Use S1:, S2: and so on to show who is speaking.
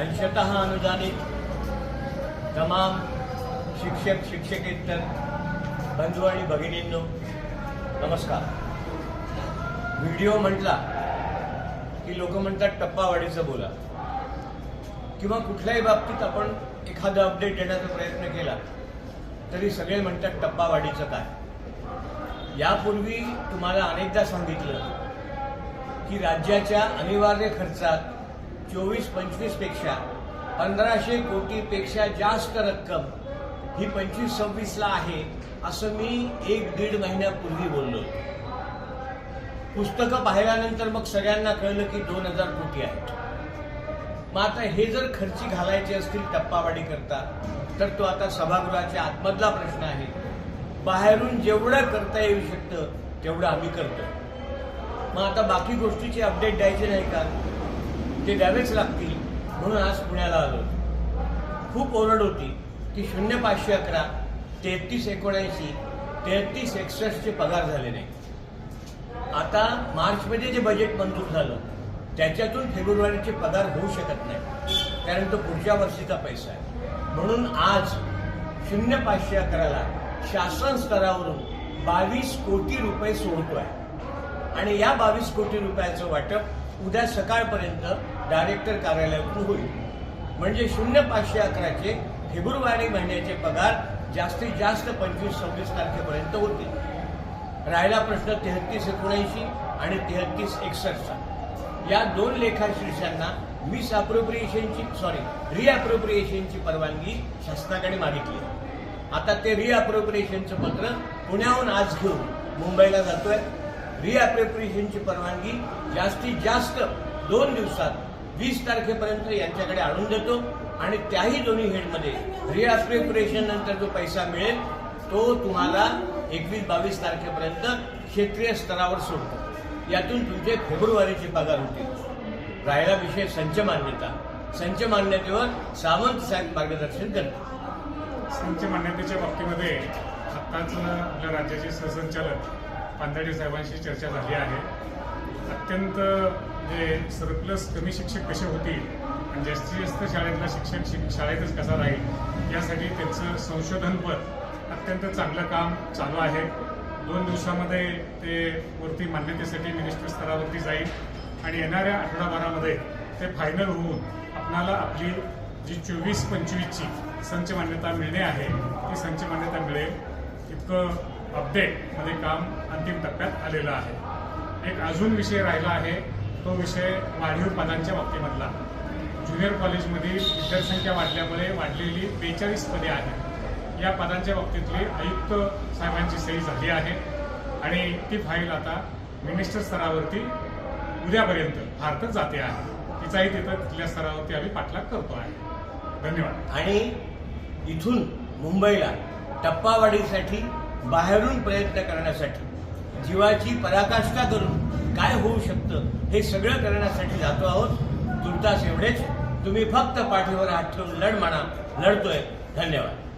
S1: अंशतः अनुदानित तमाम शिक्षक शिक्षकेतर बंधू आणि भगिनींनो नमस्कार. व्हिडिओ म्हटला की लोक म्हणतात टप्पावाढीचं बोला. किंवा कुठल्याही बाबतीत आपण एखादा अपडेट देण्याचा प्रयत्न केला तरी सगळे म्हणतात टप्पावाढीचं काय. यापूर्वी तुम्हाला अनेकदा सांगितलं की राज्याच्या अनिवार्य खर्चात चोवीस पंचवीसपेक्षा. पंधराशे कोटीपेक्षा जास्त रक्कम ही पंचवीस सव्वीसला आहे असं मी एक दीड महिन्यापूर्वी बोललो पुस्तकं पाहिल्यानंतर मग सगळ्यांना कळलं की दोन हजार कोटी आहेत. मग आता हे जर खर्ची घालायचे असतील टप्पावाडी करता तर तो आता सभागृहाच्या आतमधला प्रश्न आहे. बाहेरून जेवढं करता येऊ शकतं तेवढं आम्ही करतो मग आता बाकी गोष्टीचे अपडेट द्यायचे नाही का? ते द्यावेच लागतील म्हणून आज पुण्याला आलो खूप ओरड होती की शून्य पाचशे अकरा तेहतीस एकोणऐंशी तेहतीस एकसष्टचे पगार झाले नाही. आता मार्चमध्ये जे बजेट मंजूर झालं त्याच्यातून फेब्रुवारीचे पगार होऊ शकत नाही. कारण तो पुढच्या वर्षीचा पैसा आहे. म्हणून आज शून्य पाचशे अकराला शासन स्तरावरून बावीस कोटी रुपये सोडतो आहे आणि या बावीस कोटी रुपयाचं वाटप उद्या सकाळपर्यंत डायरेक्टर कार्यालयातून होईल. म्हणजे शून्य पाचशे अकराचे फेब्रुवारी महिन्याचे पगार जास्तीत जास्त पंचवीस सव्वीस तारखेपर्यंत होतील. राहिला प्रश्न तेहतीस एकोणऐंशी आणि तेहतीस एकसष्टचा. या दोन लेखाशीर्षांना मिस अप्रोप्रिएशनची सॉरी रिअप्रोप्रिएशनची परवानगी शासनाकडे मागितली आता ते रिअप्रोप्रिएशनचं पत्र पुण्याहून आज घेऊन मुंबईला जातोय. रिअप्रोप्रिएशनची परवानगी जास्तीत जास्त दोन दिवसात वीस तारखेपर्यंत यांच्याकडे आणून देतो. आणि त्याही दोन्ही हेडमध्ये रिअप्रोप्रिएशन नंतर जो पैसा मिळेल तो तुम्हाला एकवीस बावीस तारखेपर्यंत क्षेत्रीय स्तरावर सोडतो. यातून तुमचे फेब्रुवारीचे पगार होतील राहिला विषय संच मान्यता. संच मान्यतेवर सावंत साहेब मार्गदर्शन करतात.
S2: संच मान्यतेच्या बाबतीमध्ये आत्ताच आपल्या राज्याचे सहसंचालक पांदाडे साहेबांशी चर्चा झाली आहे. अत्यंत जे सरप्लस कमी शिक्षक कसे होतील आणि जास्तीत जास्त शाळेतला शिक्षक शिक शाळेतच कसा राहील यासाठी त्यांचं संशोधनपद अत्यंत चांगलं काम चालू आहे. दोन दिवसामध्ये ते वरती मान्यतेसाठी मिनिस्टर स्तरावरती जाईल आणि येणाऱ्या आठवडाभरामध्ये ते फायनल होऊन आपणाला आपली जी चोवीस पंचवीसची संच मान्यता मिळणे आहे ती संच मान्यता मिळेल. इतकं अपडेटमध्ये काम अंतिम टप्प्यात आलेलं आहे. एक अजून विषय राहिला आहे तो विषय वाढीव पदांच्या बाबतीमधला. ज्युनियर कॉलेजमधील विद्यार्थ्यांच्या वाढल्यामुळे वाढलेली बेचाळीस पदे आहेत. या पदांच्या बाबतीतली आयुक्त साहेबांची सही झाली आहे आणि ती फाईल आता मिनिस्टर स्तरावरती उद्यापर्यंत भारतात जाते आहे. तिचाही तिथं तिथल्या स्तरावरती आम्ही पाठलाग करतो आहे. धन्यवाद.
S1: आणि इथून मुंबईला टप्पावाढीसाठी बाहेरून प्रयत्न करण्यासाठी जीवाची पराकाष्ठा करून काय होऊ शकतं हे सगळं करण्यासाठी जातो आहोत. तुर्तास एवढेच. तुम्ही फक्त पाठीवर हात ठेवून लढ म्हणा लढतोय. धन्यवाद.